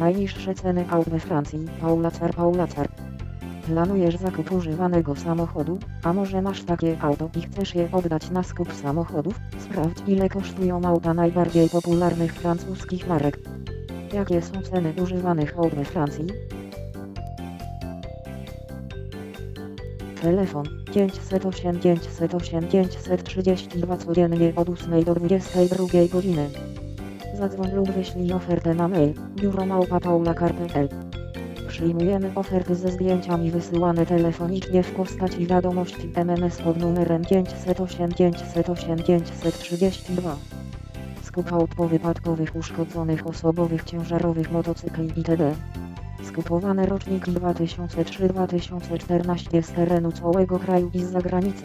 Najniższe ceny aut we Francji. Paulacar Paulacar. Planujesz zakup używanego samochodu, a może masz takie auto i chcesz je oddać na skup samochodów? Sprawdź ile kosztują auta najbardziej popularnych francuskich marek. Jakie są ceny używanych aut we Francji? Telefon 508 508 532 codziennie od 8 do 22 godziny. Zadzwoń lub wyślij ofertę na mail biuromałpa.paula.pl Przyjmujemy oferty ze zdjęciami wysyłane telefonicznie w postaci wiadomości MMS pod numerem 508 508 532. Skup aut powypadkowych uszkodzonych osobowych ciężarowych motocykli itd. Skupowane roczniki 2003-2014 z terenu całego kraju i z zagranicy.